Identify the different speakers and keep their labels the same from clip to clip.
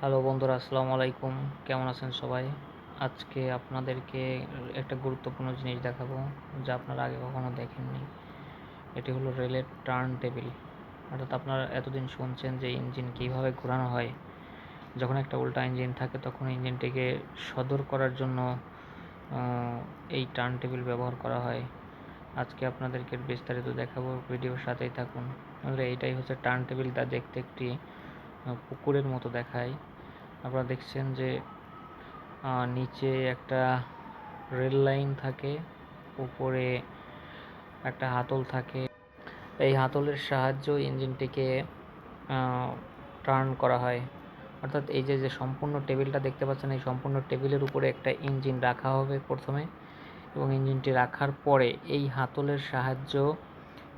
Speaker 1: Hello বন্ধুরা, আসসালামু আলাইকুম। কেমন আছেন সবাই? আজকে আপনাদেরকে একটা গুরুত্বপূর্ণ জিনিস দেখাবো যা আপনারা আগে কখনো দেখেননি। এটি হলো রেলের টার্ন টেবিল অর্থাৎ আপনারা এতদিন শুনছেন যে ইঞ্জিন কীভাবে ঘোরানো হয়। যখন একটা উল্টা ইঞ্জিন থাকে, তখন ইঞ্জিনটিকে সদর করার জন্য এই টার্ন টেবিল ব্যবহার করা হয়। আজকে আপনাদেরকে বিস্তারিত দেখাবো, ভিডিওর সাথেই থাকুন। তাহলে এইটাই হচ্ছে টার্ন টেবিল তা দেখতে একটি পুকুরের মতো দেখায়। আপনারা দেখছেন যে নিচে একটা রেল লাইন থাকে, উপরে একটা হাতল থাকে। এই হাতলের সাহায্য ইঞ্জিনটিকে টার্ন করা হয়। অর্থাৎ এই যে যে সম্পূর্ণ টেবিলটা দেখতে পাচ্ছেন, এই সম্পূর্ণ টেবিলের উপরে একটা ইঞ্জিন রাখা হবে প্রথমে। এবং ইঞ্জিনটি রাখার পরে এই হাতলের সাহায্য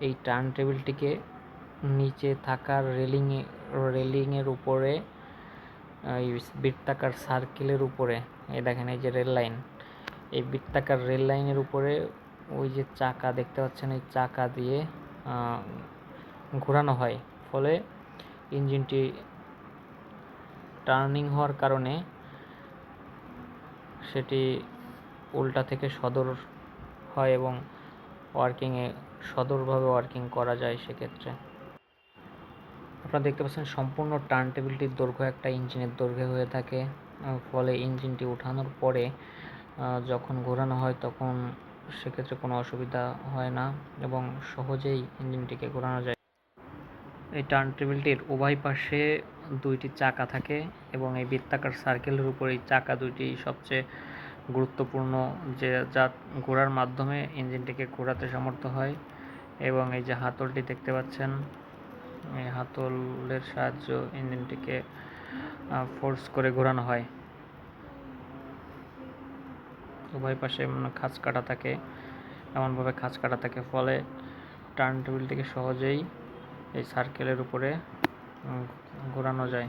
Speaker 1: এই টার্ন টেবিলটিকে নিচে থাকা রেলিংয়ে রেলিংয়ের উপরে এই বৃত্তাকার সার্কেলের উপরে। এই দেখেন, এই যে রেল লাইন। এই বৃত্তাকার রেল লাইনের উপরে ওই যে চাকা, দেখতে পাচ্ছেন, এই চাকা দিয়ে ঘোরানো হয়। ফলে ইঞ্জিনটি টার্নিং হওয়ার কারণে সেটি উল্টা থেকে সদর হয় এবং ওয়ার্কিংয়ে সদরভাবে ওয়ার্কিং করা যায় সেক্ষেত্রে। আপনারা দেখতে পাচ্ছেন সম্পূর্ণ টার্ন টেবিলটির দৈর্ঘ্য একটা ইঞ্জিনের দৈর্ঘ্য হয়ে থাকে। ফলে ইঞ্জিনটি ওঠানোর পরে যখন ঘোরানো হয় তখন সেক্ষেত্রে কোনো অসুবিধা হয় না এবং সহজেই ইঞ্জিনটিকে ঘোরানো যায়। এই টার্ন টেবিলটির উভয় পাশে দুইটি চাকা থাকে এবং এই বৃত্তাকার সার্কেলের উপর এই চাকা দুইটি সবচেয়ে গুরুত্বপূর্ণ যে যা ঘোরার মাধ্যমে ইঞ্জিনটিকে ঘোরাতে সমর্থ হয় এবং এই যে হাতলটি দেখতে পাচ্ছেন হাতলের সাহায্য ইঞ্জিনটিকে ফোর্স করে ঘোরানো হয়। উভয় পাশে খাঁচ কাটা থাকে, এমনভাবে খাঁচ কাটা থাকে, ফলে টার্ন টেবিলটিকে সহজেই এই সার্কেলের উপরে ঘোরানো যায়।